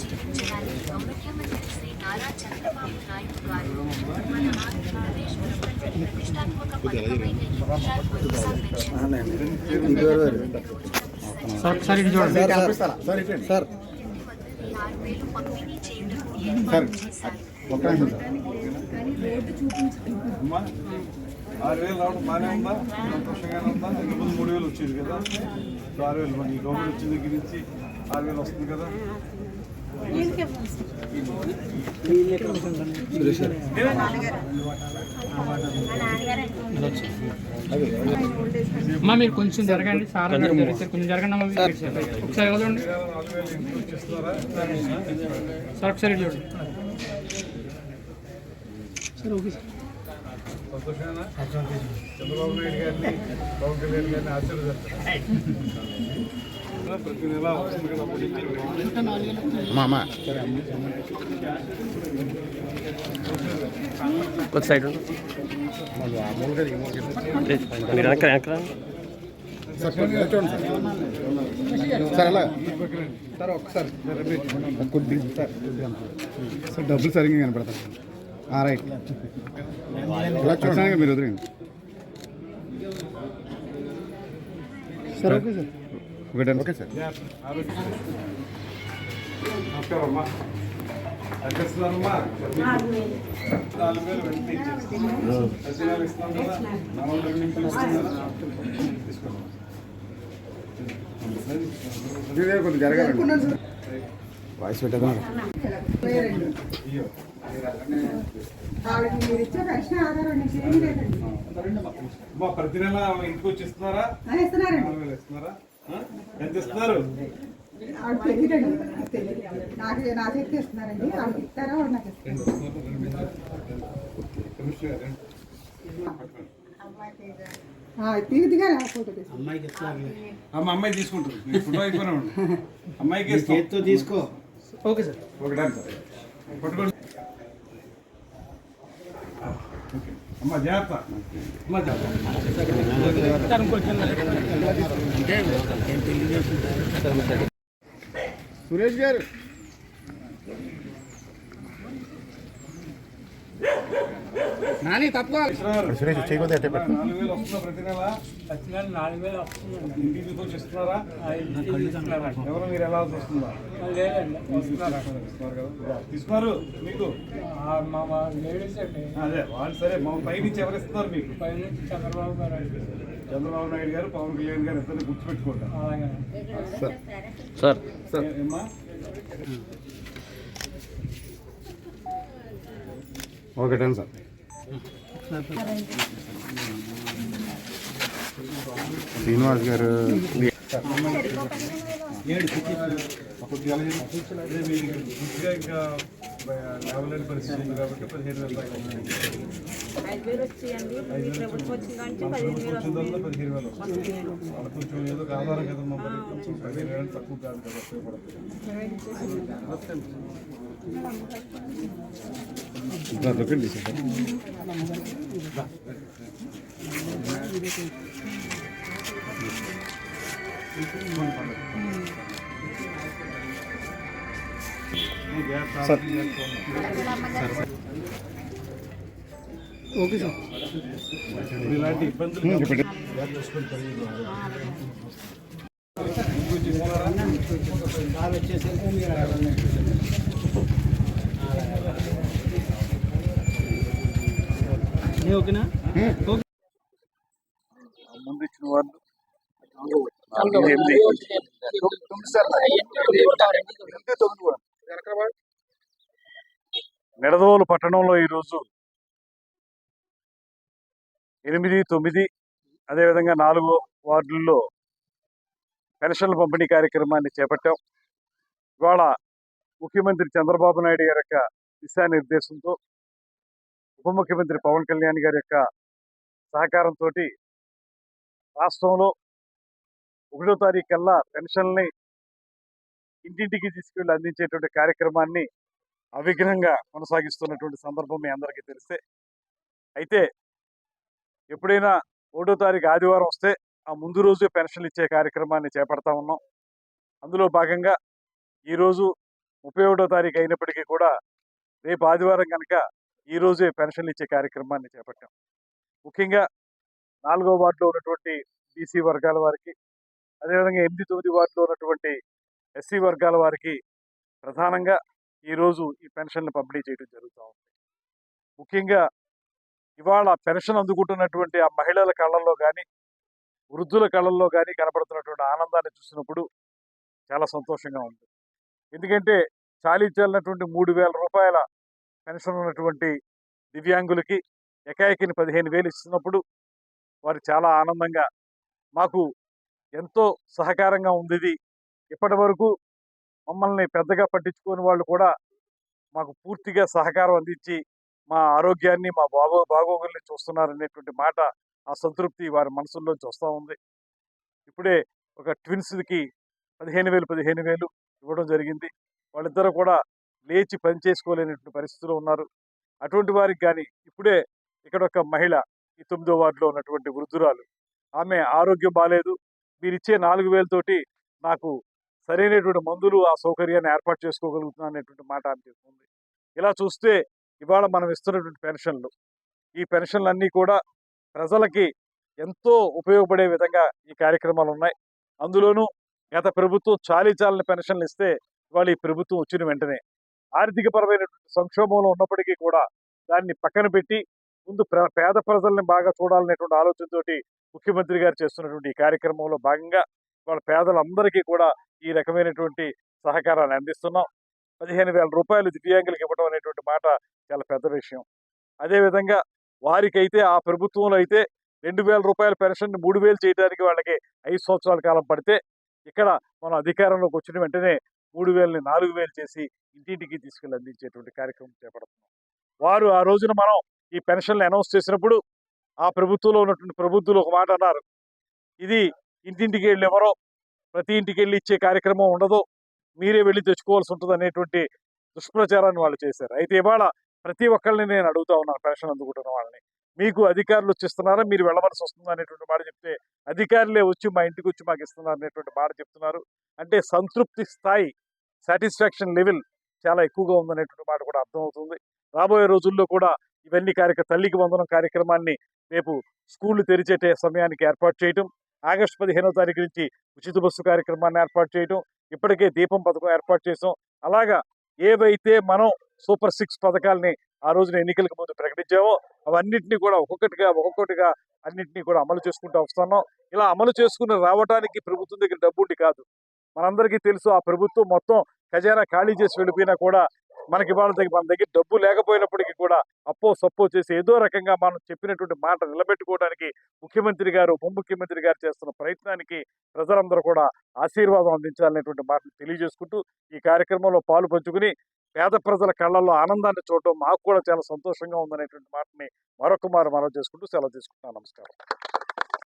జీవించడానికి ముఖ్యమంత్రి శ్రీ నారా చంద్రబాబు నాయుడు గారు మన ఆంధ్రప్రదేశ్ ప్రభుత్వం ప్రతిష్టాత్మక పథకమైన ఈ భరోసా పెన్షన్ సార్ సార్ సార్ ఆరు వేలు పంపిణీ చేయడం ఏర్పాటు చేశారు సార్ ఆరు వేలు రావడం బాగానే ఉందా? సంతోషంగానే ఉందా? ఇంతకుముందు మూడు వేలు వచ్చేది కదా. ఇప్పుడు ఆరు వేలు మరి గవర్నమెంట్ వచ్చిన దగ్గర నుంచి ఆరు వేలు వస్తుంది కదా. అమ్మా మీరు కొంచెం జరగండి. సార్ కొంచెం జరగండి అమ్మా. ఒకసారి చూడండి వేలు ఇంటికి వచ్చేస్తున్నారా సార్ ఒకసారి ఇటు చూడండి సంతోషమేనా? చంద్రబాబు నాయుడు గారిని పవన్ కళ్యాణ్ గారిని ఆశీర్వదిస్తారు. ప్రతి నెల వస్తుంది కదా కొద్ది సైడ్. మీరు వెనక వెనక. సార్ కొంచెం చూడండి సార్. సార్ అలా. సార్ ఒక్కసారి. కొద్దిగా సార్. సార్ డబ్బులు సరిగ్గా కనపడతారు ఆ, రైట్. ఇలా చూడడానికి మీరు వదిలేండి సార్ ఓకే సార్. ఒకటే ఓకే సార్. నమస్కారం అమ్మా కొద్దిగా జరగాలండి. వాయిస్ అమ్మా ప్రతి నెల ఇంటికి వచ్చి ఇస్తున్నారా? ఎంత ఆవిడ తెలియదండి నాకు తెలియదు నాకు నా చేతికి ఇస్తున్నారండి. ఆవిడకి ఇస్తారా? ఆవిడ నాకు ఇస్తారు? కమిషనర్ గారు, తీదిగా ఫోటో తీసుకుంటాను అమ్మ అమ్మాయి తీసుకుంటుంది. నేను ఫోటో అయిపోయినా అమ్మాయికి తీసుకో. Okay sir. ఒకటే సార్. పట్టుకోండి. ఓకే. అమ్మ జాగ్రత్త. అమ్మ జాగ్రత్త. సురేష్ గారు. నాని తప్పుకోవాలి. సురేష్ చేయకపోతే పెట్టు నాలుగు వేలు వస్తుందా ప్రతి నెల? ఖచ్చితంగా నాలుగు వేలు ఇంటికి తీసుకొచ్చి ఇస్తున్నారా ఎవరు మీరు ఎలా వస్తుందా తీసుకున్నారు మీకు? మా లేడీస్ అండి. అదే వాళ్ళు సరే మా పై నుంచి ఎవరు ఇస్తున్నారు మీకు? పైనుంచి చంద్రబాబు గారు చంద్రబాబు నాయుడు గారు పవన్ కళ్యాణ్ గారు ఇద్దరిని గుర్తుపెట్టుకుంటారు. అలాగే. సార్. ఏ- ఏమ్మా? ఒకటే సార్? శ్రీనివాస్ గారు మీకు ఇంకా లేవలేని పరిస్థితి ఉంది కాబట్టి పదిహేను వేల ఐదు వేలు వచ్చేయండి మీ ప్రభుత్వం వచ్చిన కానీ మన పదిహేను వేలు ప్రభుత్వం వచ్చిన తర్వాత పదిహేను వేలు వస్తుంది వాళ్ళ కొంచెం ఏదో ఒక ఆధారం కదమ్మా మరి కొంచెం పదిహేను వేలు తక్కువ కాదు కదా ఉపయోగపడుతుంది దొరకండి సార్ సార్ ఓకే సార్. ఇలాంటి ఇబ్బందులు ఓకేనా? ముందు ఇచ్చిన వాళ్ళు నిడదవోలు పట్టణంలో ఈరోజు ఎనిమిది తొమ్మిది అదేవిధంగా నాలుగు వార్డుల్లో పెన్షన్ల పంపిణీ కార్యక్రమాన్ని చేపట్టాం. ఇవాళ ముఖ్యమంత్రి చంద్రబాబు నాయుడు గారి యొక్క దిశానిర్దేశంతో ఉప ముఖ్యమంత్రి పవన్ కళ్యాణ్ గారి యొక్క సహకారంతో రాష్ట్రంలో ఒకటో తారీఖు కల్లా పెన్షన్ని ఇంటింటికి తీసుకెళ్ళి అందించేటువంటి కార్యక్రమాన్ని అవిఘ్నంగా కొనసాగిస్తున్నటువంటి సందర్భం మీ అందరికీ తెలిసే అయితే ఎప్పుడైనా ఒకటో తారీఖు ఆదివారం వస్తే ఆ ముందు రోజే పెన్షన్లు ఇచ్చే కార్యక్రమాన్ని చేపడతా ఉన్నాం. అందులో భాగంగా ఈరోజు ముప్పై ఒకటో తారీఖు అయినప్పటికీ కూడా రేపు ఆదివారం కనుక ఈరోజే పెన్షన్లు ఇచ్చే కార్యక్రమాన్ని చేపట్టాం. ముఖ్యంగా నాలుగో వార్డులో ఉన్నటువంటి బీసీ వర్గాల వారికి అదేవిధంగా ఎనిమిది తొమ్మిది వార్డులో ఉన్నటువంటి ఎస్సీ వర్గాల వారికి ప్రధానంగా ఈరోజు ఈ పెన్షన్లు పంపిణీ చేయడం జరుగుతూ ఉంది. ముఖ్యంగా ఇవాళ పెన్షన్ అందుకుంటున్నటువంటి ఆ మహిళల కళ్ళల్లో కానీ వృద్ధుల కళ్ళల్లో కానీ కనబడుతున్నటువంటి ఆనందాన్ని చూసినప్పుడు చాలా సంతోషంగా ఉంది. ఎందుకంటే చాలీ చాలినటువంటి మూడు వేల రూపాయల పెన్షన్ ఉన్నటువంటి దివ్యాంగులకి ఎకాయకిని పదిహేను వేలు ఇస్తున్నప్పుడు వారు చాలా ఆనందంగా మాకు ఎంతో సహకారంగా ఉంది ఇది ఇప్పటి వరకు మమ్మల్ని పెద్దగా పట్టించుకొని వాళ్ళు కూడా మాకు పూర్తిగా సహకారం అందించి మా ఆరోగ్యాన్ని మా బాగో బాగోగుల్ని చూస్తున్నారనేటువంటి మాట ఆ సంతృప్తి వారి మనసుల్లోంచి వస్తూ ఉంది. ఇప్పుడే ఒక ట్విన్స్కి పదిహేను వేలు పదిహేను వేలు ఇవ్వడం జరిగింది. వాళ్ళిద్దరూ కూడా లేచి పని చేసుకోలేనటువంటి పరిస్థితిలో ఉన్నారు. అటువంటి వారికి కానీ ఇప్పుడే ఇక్కడ ఒక మహిళ ఈ తొమ్మిదో వార్డులో ఉన్నటువంటి వృద్ధురాలు ఆమె ఆరోగ్యం బాగాలేదు మీరిచ్చే నాలుగు వేలతోటి నాకు సరైనటువంటి మందులు ఆ సౌకర్యాన్ని ఏర్పాటు చేసుకోగలుగుతున్నాను అనేటువంటి మాట అనిపిస్తుంది ఇలా చూస్తే ఇవాళ మనం ఇస్తున్నటువంటి పెన్షన్లు. ఈ పెన్షన్లన్నీ కూడా ప్రజలకి ఎంతో ఉపయోగపడే విధంగా ఈ కార్యక్రమాలు ఉన్నాయి. అందులోనూ గత ప్రభుత్వం చాలీ చాలని పెన్షన్లు ఇస్తే ఇవాళ ఈ ప్రభుత్వం వచ్చిన వెంటనే ఆర్థికపరమైనటువంటి సంక్షోభంలో ఉన్నప్పటికీ కూడా దాన్ని పక్కన పెట్టి ముందు పేద ప్రజల్ని బాగా చూడాలనేటువంటి ఆలోచనతోటి ముఖ్యమంత్రి గారు చేస్తున్నటువంటి ఈ కార్యక్రమంలో భాగంగా వాళ్ళ పేదలందరికీ కూడా ఈ రకమైనటువంటి సహకారాన్ని అందిస్తున్నాం. పదిహేను వేల రూపాయలు దివ్యాంగులకు ఇవ్వడం అనేటువంటి మాట చాలా పెద్ద విషయం. అదేవిధంగా వారికైతే ఆ ప్రభుత్వంలో అయితే రెండు వేల రూపాయల పెన్షన్ మూడు వేలు చేయడానికి వాళ్ళకి ఐదు సంవత్సరాల కాలం పడితే ఇక్కడ మనం అధికారంలోకి వచ్చిన వెంటనే మూడు వేలని నాలుగు వేలు చేసి ఇంటింటికి తీసుకెళ్ళి అందించేటువంటి కార్యక్రమం చేపడుతున్నాం. వారు ఆ రోజున మనం ఈ పెన్షన్లు అనౌన్స్ చేసినప్పుడు ఆ ప్రభుత్వంలో ఉన్నటువంటి ప్రభుత్వులు ఒక మాట అన్నారు. ఇది ఇంటింటికి వెళ్ళి ఎవరో ప్రతి ఇంటికి వెళ్ళి ఇచ్చే కార్యక్రమం ఉండదు. మీరే వెళ్ళి తెచ్చుకోవాల్సి ఉంటుంది అనేటువంటి దుష్ప్రచారాన్ని వాళ్ళు చేశారు. అయితే ఇవాళ ప్రతి ఒక్కరిని నేను అడుగుతా ఉన్నాను పెన్షన్ అందుకుంటున్న వాళ్ళని. మీకు అధికారులు వచ్చి ఇస్తున్నారా? మీరు వెళ్ళవలసి వస్తుంది? అనేటువంటి మాట చెప్తే అధికారులే వచ్చి మా ఇంటికి వచ్చి మాకు ఇస్తున్నారు అనేటువంటి మాట చెప్తున్నారు. అంటే సంతృప్తి స్థాయి సాటిస్ఫాక్షన్ లెవెల్ చాలా ఎక్కువగా ఉందనేటువంటి మాట కూడా అర్థమవుతుంది రాబోయే రోజుల్లో కూడా ఇవన్నీ కార్యక్రమ తల్లికి వందనం కార్యక్రమాన్ని రేపు స్కూళ్ళు తెరిచేటే సమయానికి ఏర్పాటు చేయటం ఆగస్టు పదిహేనో తారీఖు నుంచి ఉచిత బస్సు కార్యక్రమాన్ని ఏర్పాటు చేయటం ఇప్పటికే దీపం పథకం ఏర్పాటు చేసాం అలాగా ఏవైతే మనం సూపర్ సిక్స్ పథకాల్ని ఆ రోజున ఎన్నికలకు ముందు ప్రకటించామో అవన్నింటినీ కూడా ఒక్కొక్కటిగా ఒక్కొక్కటిగా అన్నింటినీ కూడా అమలు చేసుకుంటూ వస్తున్నాం. ఇలా అమలు చేసుకుని రావడానికి ప్రభుత్వం దగ్గర డబ్బు ఉండి కాదు. మనందరికీ తెలుసు ఆ ప్రభుత్వం మొత్తం ఖజానా ఖాళీ చేసి వెళ్ళిపోయినా కూడా మనకి వాళ్ళ దగ్గర మన దగ్గర డబ్బు లేకపోయినప్పటికీ కూడా అప్పో సప్పో చేసి ఏదో రకంగా మనం చెప్పినటువంటి మాట నిలబెట్టుకోవడానికి ముఖ్యమంత్రి గారు ఉప ముఖ్యమంత్రి గారు చేస్తున్న ప్రయత్నానికి ప్రజలందరూ కూడా ఆశీర్వాదం అందించాలనేటువంటి మాటను తెలియజేసుకుంటూ ఈ కార్యక్రమంలో పాలు పంచుకుని పేద ప్రజల కళ్ళల్లో ఆనందాన్ని చూడటం మాకు కూడా చాలా సంతోషంగా ఉందనేటువంటి మాటని మరొక మారు మనం చేసుకుంటూ సెలవు తీసుకుంటున్నాను నమస్కారం.